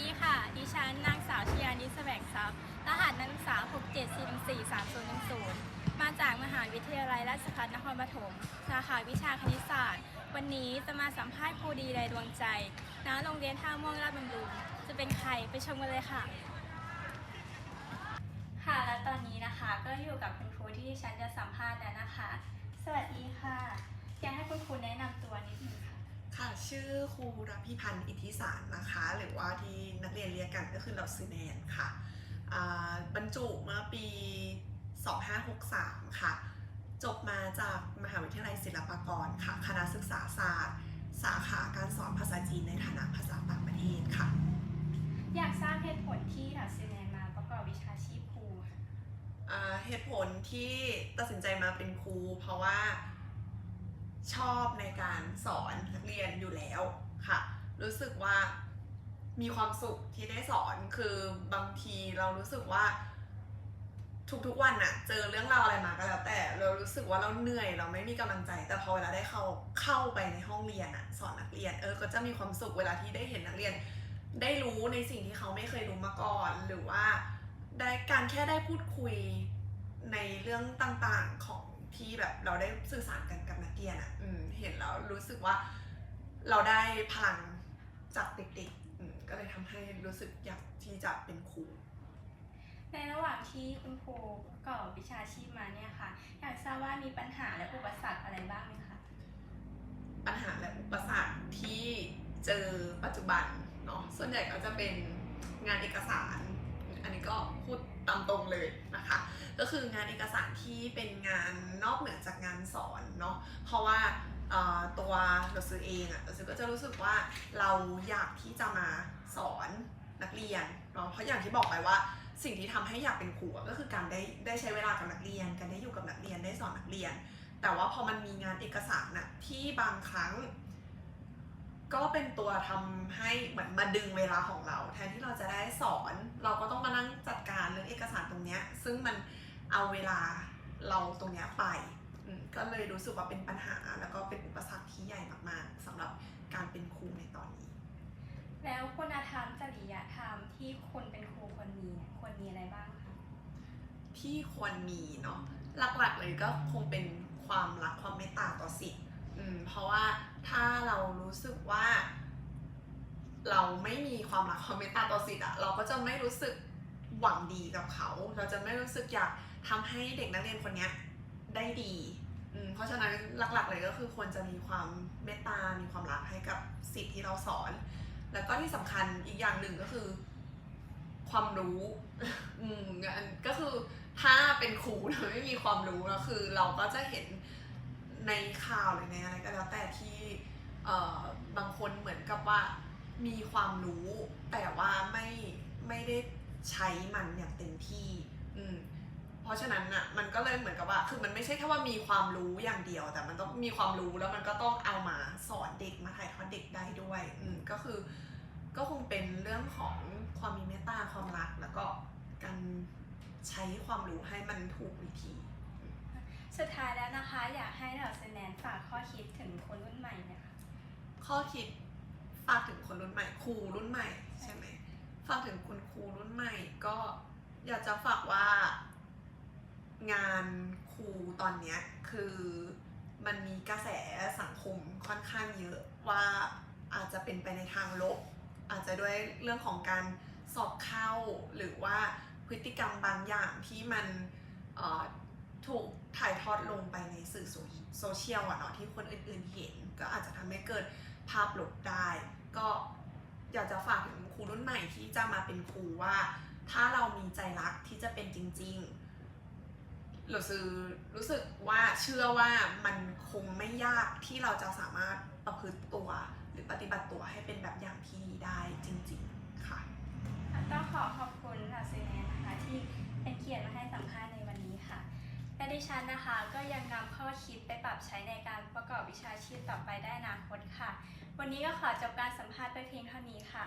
ดีค่ะ ดิฉันนางสาวชยานิสแสวงทรัพย์ รหัสนักศึกษา 67443010 มาจากมหาวิทยาลัยราชภัฏนครปฐม สาขาวิชาคณิตศาสตร์ วันนี้จะมาสัมภาษณ์ครูดีในดวงใจณโรงเรียนท่าม่วงราชบำรุง จะเป็นใครไปชมกันเลยค่ะ ค่ะ และตอนนี้นะคะก็อยู่กับคุณครูที่ดิฉันจะสัมภาษณ์แล้วนะคะ สวัสดีค่ะ ชื่อครูรับพิพันธ์อิทธิสารนะคะ หรือว่าที่นักเรียนเรียกกันก็คือเราซื้อแนนค่ะอ่าบรรจุเมื่อปี 2563 ค่ะ จบมาจากมหาวิทยาลัยศิลปากรค่ะ คณะศึกษาศาสตร์ สาขาการสอนภาษาจีนในฐานะภาษาต่างประเทศค่ะ อยากทราบเหตุผลที่หลักสูตรแนนมาประกอบวิชาชีพครูค่ะอ่าเหตุผลที่ตัดสินใจมาเป็นครู เพราะว่า ชอบในการสอนนักเรียนอยู่แล้วค่ะ รู้สึกว่ามีความสุขที่ได้สอนคือบางทีเรารู้สึกว่า ทุกๆวันอะเจอเรื่องราวอะไรมาก็แล้วแต่เรารู้สึกว่าเราเหนื่อยเราไม่มีกำลังใจ แต่พอเวลาได้เข้าเข้าไปในห้องเรียนอะสอนนักเรียนเออก็จะมีความสุขเวลาที่ได้เห็นนักเรียน ได้รู้ในสิ่งที่เขาไม่เคยรู้มาก่อน หรือว่าได้การแค่ได้พูดคุยในเรื่องต่างๆของ ที่แบบเราได้สื่อสารกันกับนักเรียนอะ่ะอืมเห็นแล้วรู้สึกว่าเราได้พลังจากเด็กๆอืมก็เลยทำให้รู้สึกอยากที่จะเป็นครูในระหว่างที่คุณครูประกอบวิชาชีพมาเนี่ยค่ะ อยากทราบว่ามีปัญหาและอุปสรรคอะไรบ้างไหมคะ ปัญหาและอุปสรรคที่เจอปัจจุบันเนาะส่วนใหญ่ก็จะเป็นงานเอกสาร อันนี้ก็พูดตามตรงเลยนะคะ ก็คืองานเอกสารที่เป็นงานนอกเหนือจากงานสอนเนาะเพราะว่าตัวเราซื้อเองอะเราซื้อก็จะรู้สึกว่าเราอยากที่จะมาสอนนักเรียนเนาะเพราะอย่างที่บอกไปว่าสิ่งที่ทำให้อยากเป็นครูก็คือการได้ได้ใช้เวลากับนักเรียน การได้อยู่กับนักเรียนได้สอนนักเรียน แต่ว่าพอมันมีงานเอกสารน่ะที่บางครั้ง ก็เป็นตัวทำให้เหมือนมาดึงเวลาของเรา แทนที่เราจะได้สอน เราก็ต้องมานั่งจัดการเรื่องเอกสารตรงเนี้ยซึ่งมันเอาเวลาเราตรงเนี้ยไปอืมก็เลยรู้สึกว่าเป็นปัญหาแล้วก็เป็นอุปสรรคที่ใหญ่มากๆสำหรับการเป็นครูในตอนนี้ แล้วคุณธรรมจริยธรรมที่คนเป็นครูควรมีเนี่ยควรมีอะไรบ้างคะที่ควรมีเนาะหลักๆเลยก็คงเป็นความรักความเมตตาต่อสิทธิ์อื มเพราะว่าถ้าเรารู้สึกว่า เราไม่มีความรักความเมตตาต่อสิทธิ์อะเราก็จะไม่รู้สึกหวังดีกับเขา เราจะไม่รู้สึกอยากทำให้เด็กนักเรียนคนเนี้ยได้ดีอืมเพราะฉะนั้นหลักๆเลยก็คือควรจะมีความเมตตา มีความรักให้กับสิทธิ์ที่เราสอน แล้วก็ที่สำคัญอีกอย่างหนึ่งก็คือ ความรู้ อืมก็คือถ้าเป็นครูแล้วไม่มีความรู้แล้วคือ เราก็จะเห็น ในข่าวหรือในอะไรก็แล้วแต่ที่เอ่อบางคนเหมือนกับว่ามีความรู้แต่ว่าไม่ไม่ได้ใช้มันอย่างเต็มที่อืมเพราะฉะนั้นอะมันก็เลยเหมือนกับว่า คือมันไม่ใช่แค่ว่ามีความรู้อย่างเดียว แต่มันต้องมีความรู้แล้วมันก็ต้องเอามาสอนเด็กมาถ่ายทอดเด็กได้ด้วยอืมก็คือ ก็คงเป็นเรื่องของความมีเมตตาความรักแล้วก็การใช้ความรู้ให้มันถูกวิธี สุดท้ายแล้วนะคะ อยากให้เหล่าเซนแนนฝากข้อคิดถึงคนรุ่นใหม่เนะคะ ข้อคิดฝากถึงคนรุ่นใหม่ครูรุ่นใหม่ใช่ไหมฝากถึงคุณครูรุ่นใหม่ก็อยากจะฝากว่า งานครูตอนเนี้ยคือมันมีกระแสสังคมค่อนข้างเยอะว่าอาจจะเป็นไปในทางลบ อาจจะด้วยเรื่องของการสอบเข้าหรือว่าพฤติกรรมบางอย่างที่มันเอ่อ ถูกถ่ายทอดลงไปในสื่อโซโซเชียลอะเนาะที่คนอื่นๆเห็น ก็อาจจะทำให้เกิดภาพหลบได้ ก็อยากจะฝากถึงครูรุ่นใหม่ที่จะมาเป็นครูว่า ถ้าเรามีใจรักที่จะเป็นจริงๆเราซื้อรู้สึกว่าเชื่อว่ามันคงไม่ยากที่เราจะสามารถประพฤติตัว หรือปฏิบัติตัวให้เป็นแบบอย่างที่ดีได้จริง ๆ ค่ะต้องขอขอบคุณหล่าเซนแนนะคะที่เป็นเกียรติมาให้สัมภาษณ์ในวันนี้ค่ะ และดิฉันนะคะก็ยังนำข้อคิดไปปรับใช้ในการประกอบวิชาชีพต่อไปได้อนาคตค่ะ วันนี้ก็ขอจบการสัมภาษณ์ไปเพียงเท่านี้ค่ะ